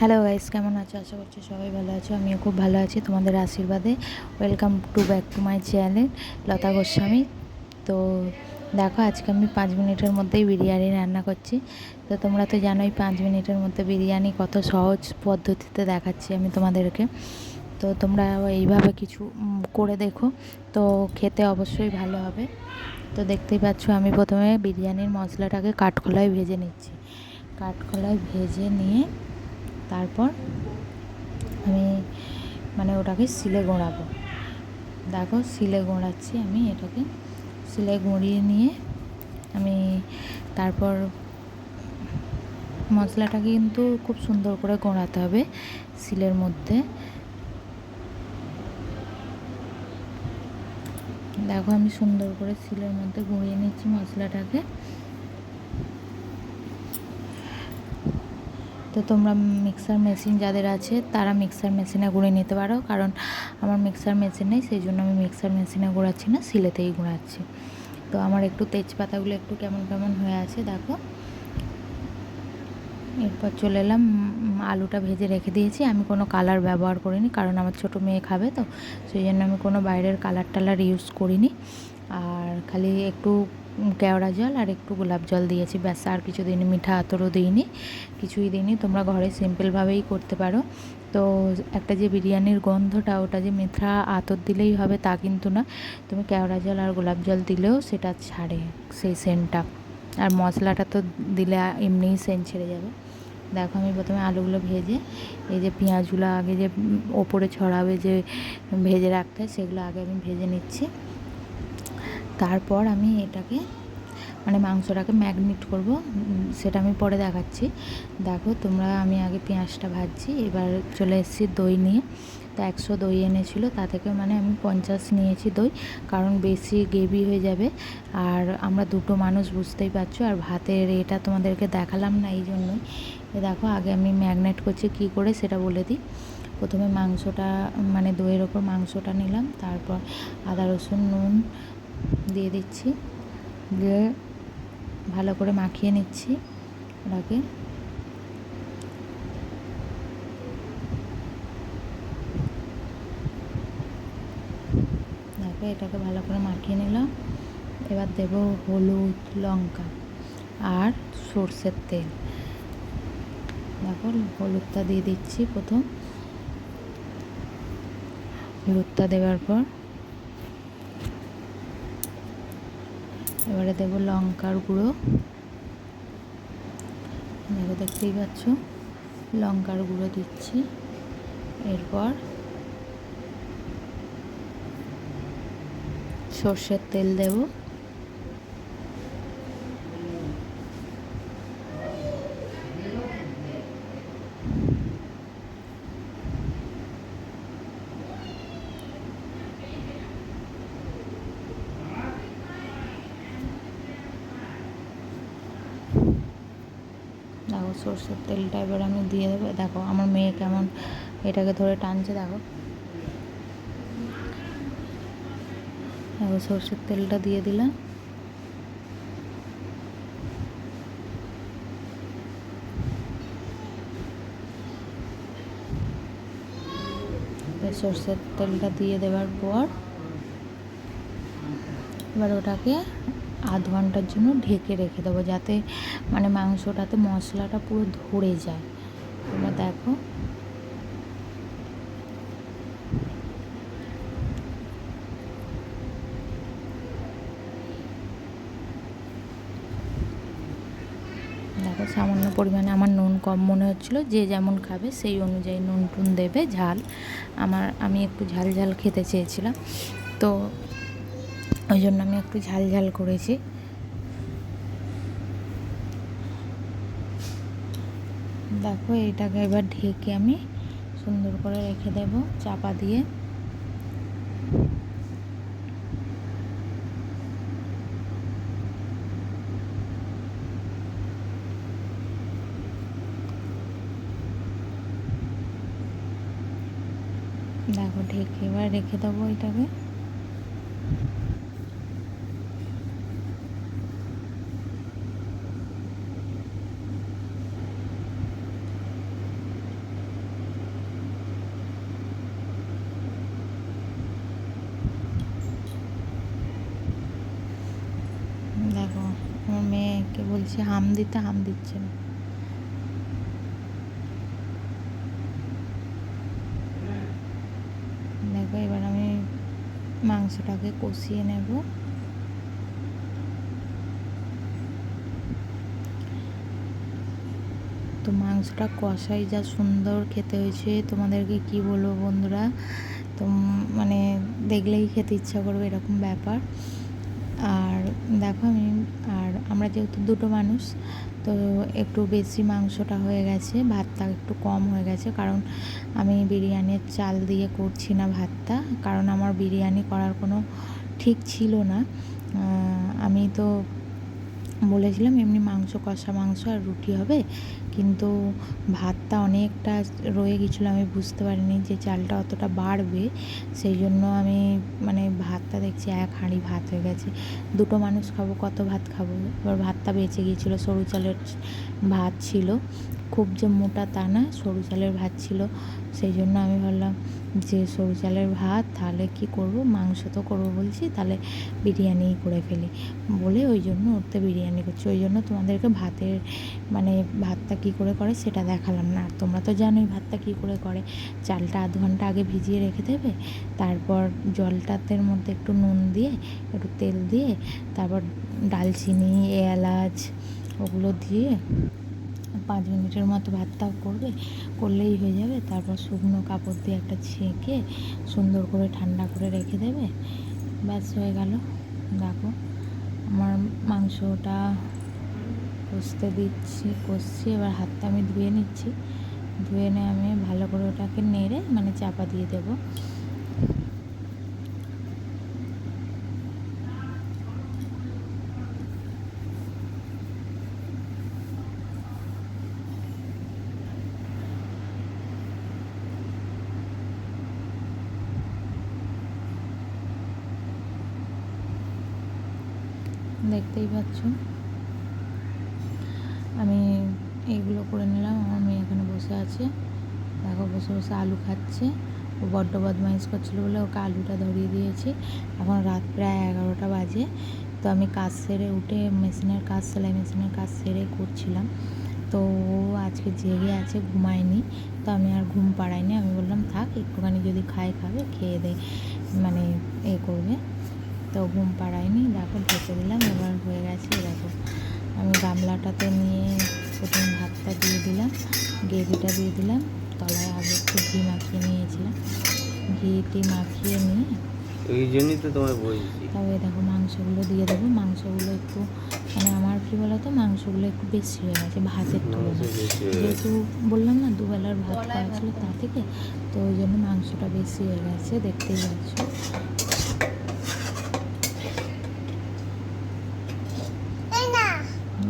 Hello guys কেমন আছো? আশা করছি সবাই ভালো আছো। আমিও খুব ভালো আছি তোমাদের আশীর্বাদে। Welcome to back to my channel Lata Goswami. তো দেখো, আজকে আমি পাঁচ মিনিটের মধ্যেই বিরিয়ানি রান্না করছি। তো তোমরা তো জানোই, পাঁচ মিনিটের মধ্যে বিরিয়ানি কত সহজ পদ্ধতিতে দেখাচ্ছি আমি তোমাদেরকে। তো তোমরা এইভাবে কিছু করে দেখো। তো খেতে অবশ্যই ভালো হবে। তো দেখতেই পাচ্ছ, আমি প্রথমে বিরিয়ানির মশলাটাকে কাঠখোলায় ভেজে নিচ্ছি। কাঠখোলায় ভেজে নিয়ে তারপর আমি মানে ওটাকে সিলে গোড়াবো। দেখো সিলে গোড়াচ্ছি আমি এটাকে। সিলে গুঁড়িয়ে নিয়ে আমি তারপর মশলাটাকে কিন্তু খুব সুন্দর করে গোড়াতে হবে সিলের মধ্যে। দেখো আমি সুন্দর করে সিলের মধ্যে গুঁড়িয়ে নিচ্ছি মশলাটাকে। তো তোমরা মিক্সার মেশিন যাদের আছে, তারা মিক্সার মেশিনে গুঁড়ে নিতে পারো। কারণ আমার মিক্সার মেশিন নেই, সেই জন্য আমি মিক্সার মেশিনে গুঁড়াচ্ছি না, সিলেতেই গুঁড়াচ্ছি। তো আমার একটু তেজপাতাগুলো একটু কেমন কেমন হয়ে আছে, দেখো। এরপর চলে এলাম আলুটা ভেজে রেখে দিয়েছি। আমি কোনো কালার ব্যবহার করিনি, কারণ আমার ছোটো মেয়ে খাবে তো, সেই জন্য আমি কোনো বাইরের কালার টালার ইউজ করিনি। আর খালি একটু কেওড়া জল আর একটু গোলাপ জল দিয়েছি। ব্যাস, আর কিছু দিইনি মিঠা আতরও দিইনি। কিছুই দিইনি। তোমরা ঘরে সিম্পলভাবেই করতে পারো। তো একটা যে বিরিয়ানির গন্ধটা, ওটা যে মিঠা আতর দিলেই হবে তা কিন্তু না। তুমি কেওড়া জল আর গোলাপ জল দিলেও সেটা ছাড়ে সেই সেন্টটা। আর মশলাটা তো দিলে এমনিই সেন্ট ছেড়ে যাবে। দেখো আমি প্রথমে আলুগুলো ভেজে, এই যে পেঁয়াজগুলো আগে যে ওপরে ছড়াবে যে, ভেজে রাখতে হয়, সেগুলো আগে আমি ভেজে নিচ্ছি। তারপর আমি এটাকে মানে মাংসটাকে ম্যাগনেট করব। সেটা আমি পরে দেখাচ্ছি। দেখো, তোমরা, আমি আগে পেঁয়াজটা ভাজছি, এবার চলে এসেছি দই নিয়ে। তো একশো দই এনেছিল, তা থেকে মানে আমি পঞ্চাশ নিয়েছি দই, কারণ বেশি গ্রেভি হয়ে যাবে। আর আমরা দুটো মানুষ বুঝতেই পারছ, আর ভাতের এটা তোমাদেরকে দেখালাম না, এই জন্যই। দেখো, আগে আমি ম্যাগনেট করছি, কী করে সেটা বলে দিই। প্রথমে মাংসটা মানে দইয়ের ওপর মাংসটা নিলাম, তারপর আদা রসুন, নুন দিয়ে দিচ্ছি। দিয়ে ভালো করে মাখিয়ে নিচ্ছি ওটাকে। দেখো, এটাকে ভালো করে মাখিয়ে নিলাম। এবার দেব হলুদ, লঙ্কা আর সর্ষের তেল। দেখো, হলুদটা দিয়ে দিচ্ছি প্রথম। হলুদটা দেওয়ার পর এবারে দেব লঙ্কার গুঁড়ো। দেখো দেখতেই পাচ্ছ? লঙ্কার গুঁড়ো দিচ্ছি। এরপর সর্ষের তেল দেব দেখো সর্ষের তেলটা এবার আমি দিয়ে দেবো। দেখো, আমার মেয়ে কেমন এটাকে ধরে টানছে, দেখো। দেখো, সর্ষের তেলটা দিয়ে দিলাম সর্ষের তেলটা দিয়ে দেওয়ার পর এবার ওটাকে আধ ঘণ্টার জন্য ঢেকে রেখে দেবো যাতে মানে মাংসটাতে মশলাটা পুরো ধরে যায়। তোমরা দেখো। দেখো, সামান্য পরিমাণে আমার নুন কম মনে হচ্ছিল, যে যেমন খাবে সেই অনুযায়ী নুন টুন দেবে, ঝাল। আমার, আমি একটু ঝাল ঝাল খেতে চেয়েছিলাম। তো ওই জন্য আমি একটু ঝাল ঝাল করেছি। দেখো এটাকে এবার ঢেকে আমি সুন্দর করে রেখে দেব চাপা দিয়ে। দেখো ঢেকে এবার রেখে দেবো এটাকে বলছি, হাম দিতে হাম দিচ্ছে না। দেখো, এবার আমি মাংসটাকে কষিয়ে নেব। তো মাংসটা কষাই যা সুন্দর খেতে হয়েছে, তোমাদেরকে কি বলব বন্ধুরা? তো মানে দেখলেই খেতে ইচ্ছা করবে এরকম ব্যাপার। আর দেখো আমি আমরা যেহেতু দুটো মানুষ, তো একটু বেশি মাংসটা হয়ে গেছে, ভাতটা একটু কম হয়ে গেছে। কারণ আমি বিরিয়ানির চাল দিয়ে করছি না ভাতটা, কারণ আমার বিরিয়ানি করার কোনো ঠিক ছিল না। আমি তো বলেছিলাম এমনি মাংস কষা মাংস আর রুটি হবে। কিন্তু ভাতটা অনেকটা রয়ে গেছিল আমি বুঝতে পারিনি যে চালটা অতটা বাড়বে। সেই জন্য আমি মানে ভাতটা দেখছি এক হাঁড়ি ভাত হয়ে গেছে। দুটো মানুষ খাব, কত ভাত খাব? এবার ভাতটা বেঁচে গিয়েছিল, সরু চালের ভাত ছিল। খুব যে মোটা তা না, সরু চালের ভাত ছিল। সেই জন্য আমি ভাবলাম যে সরু চালের ভাত, তাহলে কি করব? মাংস তো করব বলছি, তাহলে বিরিয়ানিই করে ফেলি। বলে ওই জন্য ওরতে বিরিয়ানি করছি। ওই জন্য তোমাদেরকে ভাতের মানে ভাতটা কী করে করে সেটা দেখালাম না। আর তোমরা তো জানোই ভাতটা কী করে করে। চালটা আধ ঘণ্টা আগে ভিজিয়ে রেখে দেবে, তারপর জলটাতের মধ্যে একটু নুন দিয়ে, একটু তেল দিয়ে, তারপর ডালচিনি, এলাচ, ওগুলো দিয়ে পাঁচ মিনিটের মতো ভাতটা করবে, করলেই হয়ে যাবে। তারপর শুকনো কাপড় দিয়ে একটা ছেঁকে সুন্দর করে ঠান্ডা করে রেখে দেবে। ব্যাস হয়ে গেল। দেখো, আমার মাংসটা কষতে দিচ্ছি, কষছি। এবার হাতটা আমি ধুয়ে নিচ্ছি। ধুয়ে নিয়ে আমি ভালো করে ওটাকে নেড়ে মানে চাপা দিয়ে দেবো। দেখতেই পাচ্ছ। আমি এইগুলো করে নিলাম, আমার মেয়ে এখানে বসে আছে। দেখো, বসে বসে আলু খাচ্ছে। ও বড্ড বদমাইশ করছিল বলে ওকে আলুটা ধরিয়ে দিয়েছি। এখন রাত প্রায় এগারোটা বাজে। তো আমি কাজ সেরে উঠে মেশিনের কাজ, সেলাই মেশিনের কাজ সেরে করছিলাম। তো ও আজকে জেগে আছে, ঘুমায়নি। তো আমি আর ঘুম পাড়াইনি। আমি বললাম, থাক, একটুখানি যদি খায়, খাবে, খেয়ে দে মানে এ করবে। তো ঘুম পাড়ায়নি। দেখো, ঢেকে দিলাম এবার হয়ে গেছে দেখো আমি নিয়ে প্রথম ভাতটা দিয়ে দিলাম গ্রেভিটা দিয়ে দিলাম। তলায় আগে একটু ঘি মাখিয়ে নিয়েছিলাম। ঘিটি মাখিয়ে নিয়ে ওই জন্যই তো তোমায় বলছি। তবে দেখো মাংসগুলো দিয়ে দেবো। মাংসগুলো একটু মানে আমার কী বলতো মাংসগুলো একটু বেশি হয়ে গেছে ভাতের তুলনায়। যেহেতু বললাম না দুবেলার ভাত খাওয়া ছিল তা থেকে তো ওই জন্য মাংসটা বেশি হয়ে গেছে দেখতেই পাচ্ছ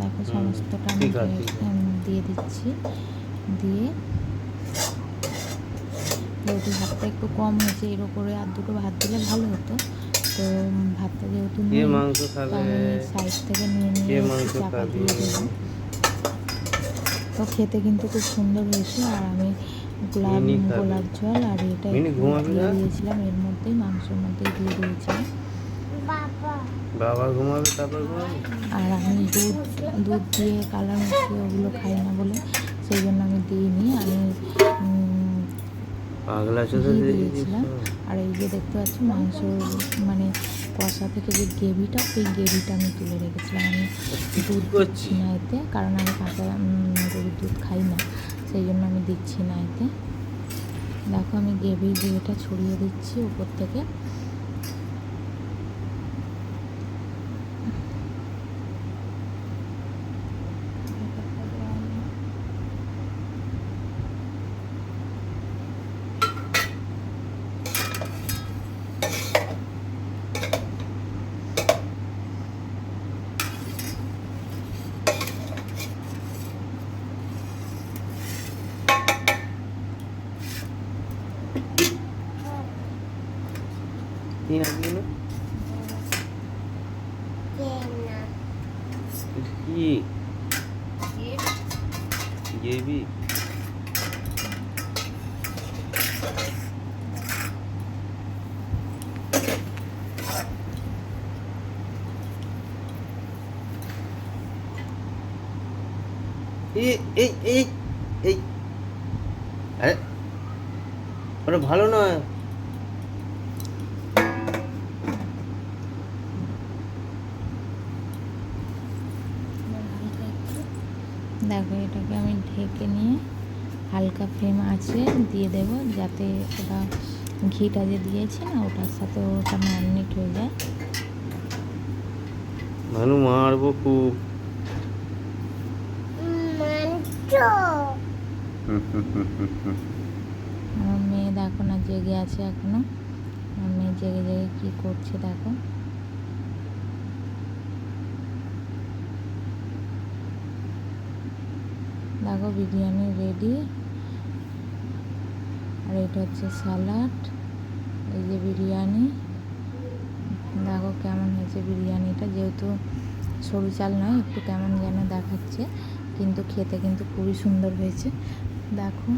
দেখো সমস্তটা আমি দিয়ে দিচ্ছি। দিয়ে যেহেতু ভাতটা একটু কম হয়েছে এর ওপরে আর দুটো ভাত দিলে ভালো হতো। তো ভাতটা যেহেতু সাইড থেকে নিয়ে নিয়ে চাপা দিয়ে তো খেতে কিন্তু খুব সুন্দর হয়েছে। আর আমি গোলাপ গোলাপ জল আর এটা দিয়েছিলাম। এর মধ্যেই মাংসের মধ্যেই দিয়ে দিয়েছিলাম। বাবা। ঘুমাবে তারপর আর আমি দুধ দুধ দিয়ে কালার মিশিয়ে ওগুলো খাই না বলে সেই জন্য আমি দিইনি আমি পাগলা চোখে দিয়েছিলাম। আর এই যে দেখতে পাচ্ছি মাংস মানে কষা থেকে যে গ্রেভিটা ওই গ্রেভিটা আমি তুলে রেখেছিলাম। আমি দুধ দিচ্ছি না এতে কারণ আমি কাঁচা গরুর দুধ খাই না সেই জন্য আমি দিচ্ছি না এতে। দেখো আমি গ্রেভি গ্রেভিটা ছড়িয়ে দিচ্ছি উপর থেকে। কি আসবে না কি গেবি এই এই এই এই আরে ওটা ভালো নয়। দেখো এটাকে আমি ঢেকে নিয়ে হালকা ফ্লেম আছে দিয়ে দেব যাতে ওটা ঘিটা যে দিয়েছি না ওটার সাথে ওটা ম্যারিনেট হয়ে যায়। ভালো মারবো খুব। আমার মেয়ে দেখো না, জেগে আছে এখনও। মেয়ে জেগে জেগে কী করছে দেখো। দেখো বিরিয়ানি রেডি আর এটা হচ্ছে স্যালাড এই যে বিরিয়ানি। দেখো কেমন হয়েছে বিরিয়ানিটা, যেহেতু সরু চাল নয়, একটু কেমন যেন দেখাচ্ছে। কিন্তু খেতে কিন্তু খুবই সুন্দর হয়েছে। দেখো।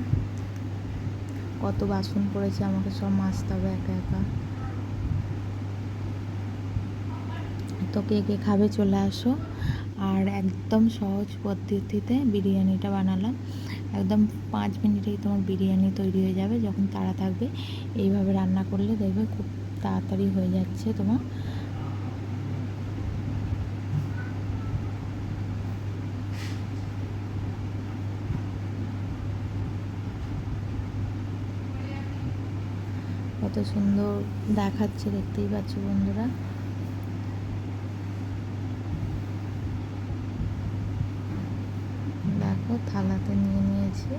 কত বাসন পড়েছে, আমাকে সব মাজতে হবে একা একা। তো কে কে খাবে চলে আসো। আর একদম সহজ পদ্ধতিতে বিরিয়ানিটা বানালাম। একদম পাঁচ মিনিটেই তোমার বিরিয়ানি তৈরি হয়ে যাবে, যখন তাড়া থাকবে। এইভাবে রান্না করলে দেখবে খুব তাড়াতাড়ি হয়ে যাচ্ছে তোমার কত সুন্দর দেখাচ্ছে দেখতেই পাচ্ছ বন্ধুরা। দেখো থালাতে নিয়ে নিয়েছি।